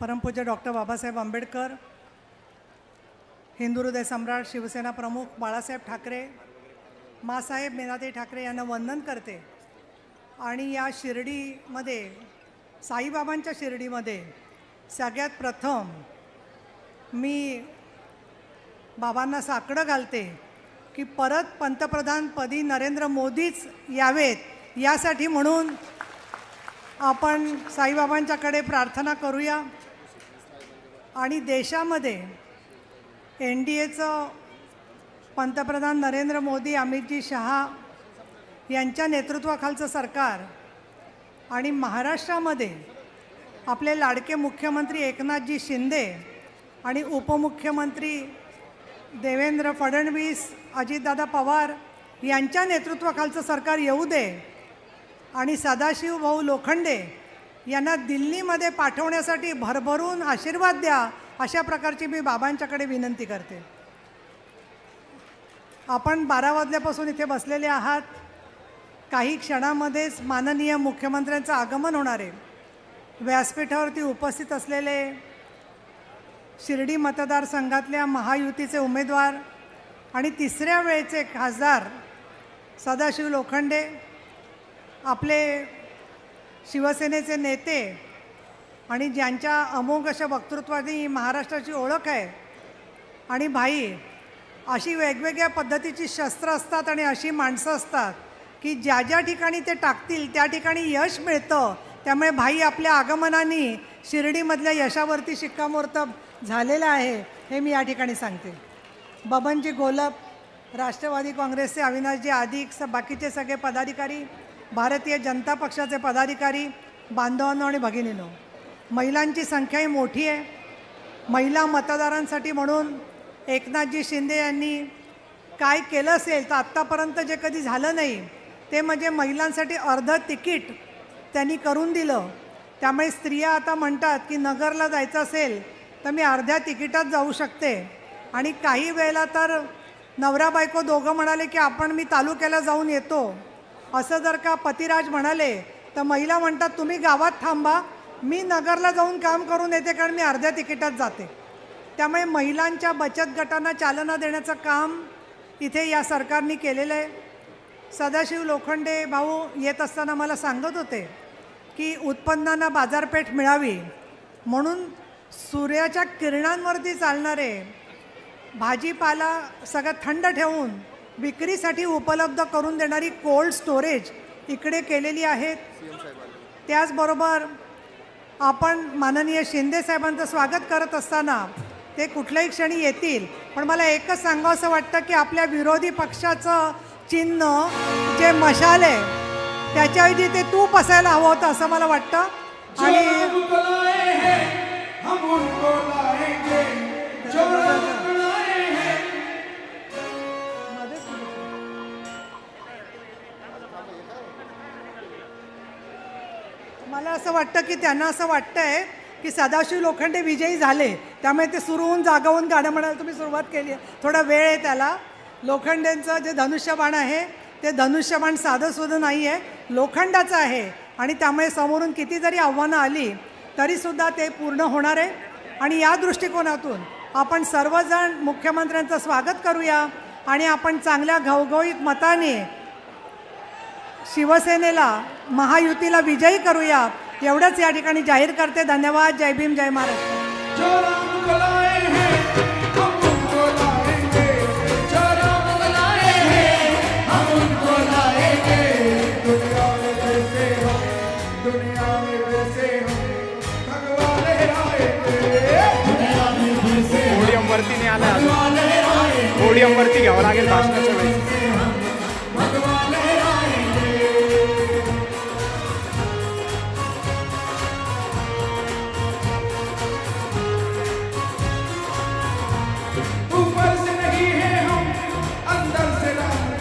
परमपूज्य डॉक्टर बाबासाहेब आंबेडकर हिंदू हृदय सम्राट शिवसेना प्रमुख बाळासाहेब ठाकरे मासाहेब मेनाते ठाकरे यांना वंदन करते. आणि या शिर्डीमध्ये साईबाबांच्या शिर्डीमध्ये सगळ्यात प्रथम मी बाबांना साकडं घालते की परत पंतप्रधानपदी नरेंद्र मोदीच यावेत यासाठी म्हणून आपण साईबाबांच्याकडे प्रार्थना करूया. आणि देशामध्ये एन डी एचं पंतप्रधान नरेंद्र मोदी अमितजी शहा यांच्या नेतृत्वाखालचं सरकार आणि महाराष्ट्रामध्ये आपले लाडके मुख्यमंत्री एकनाथजी शिंदे आणि उपमुख्यमंत्री देवेंद्र फडणवीस अजितदादा पवार यांच्या नेतृत्वाखालचं सरकार येऊ दे आणि सदाशिव भाऊ लोखंडे यांना दिल्लीमध्ये पाठवण्यासाठी भरभरून आशीर्वाद द्या अशा प्रकारची मी बाबांच्याकडे विनंती करते. आपण बारा वाजल्यापासून इथे बसलेले आहात. काही क्षणामध्येच माननीय मुख्यमंत्र्यांचं आगमन होणार आहे. व्यासपीठावरती उपस्थित असलेले शिर्डी मतदारसंघातल्या महायुतीचे उमेदवार आणि तिसऱ्या वेळेचे खासदार सदाशिव लोखंडे आपले शिवसेनेचे नेते आणि ज्यांच्या अमोघ अशा वक्तृत्वाने महाराष्ट्राची ओळख आहे आणि भाई अशी वेगवेगळ्या पद्धतीची शस्त्र असतात आणि अशी माणसं असतात की ज्या ज्या ठिकाणी ते टाकतील त्या ठिकाणी यश मिळतं. त्यामुळे भाई आपल्या आगमनाने शिर्डीमधल्या यशावरती शिक्कामोर्तब झालेलं आहे हे मी या ठिकाणी सांगते. बबनजी गोलप राष्ट्रवादी काँग्रेसचे अविनाशजी आदिक स बाकीचे सगळे पदाधिकारी भारतीय जनता पक्षाचे पदाधिकारी बांधवांनो आणि भगिनीनो महिलांची संख्याही मोठी आहे. महिला मतदारांसाठी म्हणून एकनाथजी शिंदे यांनी काय केलं असेल तर आत्तापर्यंत जे कधी झालं नाही ते म्हणजे महिलांसाठी अर्ध तिकीट त्यांनी करून दिलं. त्यामुळे स्त्रिया आता म्हणतात की नगरला जायचं असेल तर मी अर्ध्या तिकिटात जाऊ शकते. आणि काही वेळेला तर नवरा बायको दोघं म्हणाले की आपण मी तालुक्याला जाऊन येतो. असं जर का पतिराज म्हणाले तर महिला म्हणतात तुम्ही गावात थांबा मी नगरला जाऊन काम करून येते कारण मी अर्ध्या तिकिटात जाते. त्यामुळे महिलांच्या बचत गटांना चालना देण्याचं काम इथे या सरकारने केलेलं आहे. सदाशिव लोखंडे भाऊ येत असताना मला सांगत होते की उत्पन्नांना बाजारपेठ मिळावी म्हणून सूर्याच्या किरणांवरती चालणारे भाजीपाला सगळं थंड ठेवून विक्रीसाठी उपलब्ध करून देणारी कोल्ड स्टोरेज इकडे केलेली आहेत त्याचबरोबर आपण माननीय शिंदे साहेबांचं स्वागत करत असताना ते कुठल्याही क्षणी येतील पण मला एकच सांगावं असं वाटतं की आपल्या विरोधी पक्षाचं चिन्ह जे मशाल आहे त्याच्याऐवजी ते तूप असायला हवं होतं असं मला वाटतं. आणि मला असं वाटतं की त्यांना असं वाटतं आहे की सदाशिव लोखंडे विजयी झाले. त्यामुळे ते सुरू होऊन जागावून गाणं म्हणायला तुम्ही सुरुवात केली आहे. थोडा वेळ आहे त्याला. लोखंडेंचं जे धनुष्यबाण आहे ते धनुष्यबाण साधं सुद्धा नाही आहे लोखंडाचं आहे. आणि त्यामुळे समोरून किती जरी आव्हानं आली तरीसुद्धा ते पूर्ण होणार आहे. आणि या दृष्टिकोनातून आपण सर्वजण मुख्यमंत्र्यांचं स्वागत करूया. आणि आपण चांगल्या घवघवीत मताने शिवसेनेला महायुतीला विजयी करूया एवढंच या ठिकाणी जाहीर करते. धन्यवाद. जय भीम जय महाराष्ट्र. जो रंग लाए हैं हम उनको लाएंगे. जो रंग लाए हैं हम उनको लाएंगे. दुनिया में वैसे हम दुनिया में वैसे हम भगवान आएंगे दुनिया में वैसे पोडियम वरती नाही आला. पोडियम वरती घ्यावं लागेल भाषणाच्या वेळेस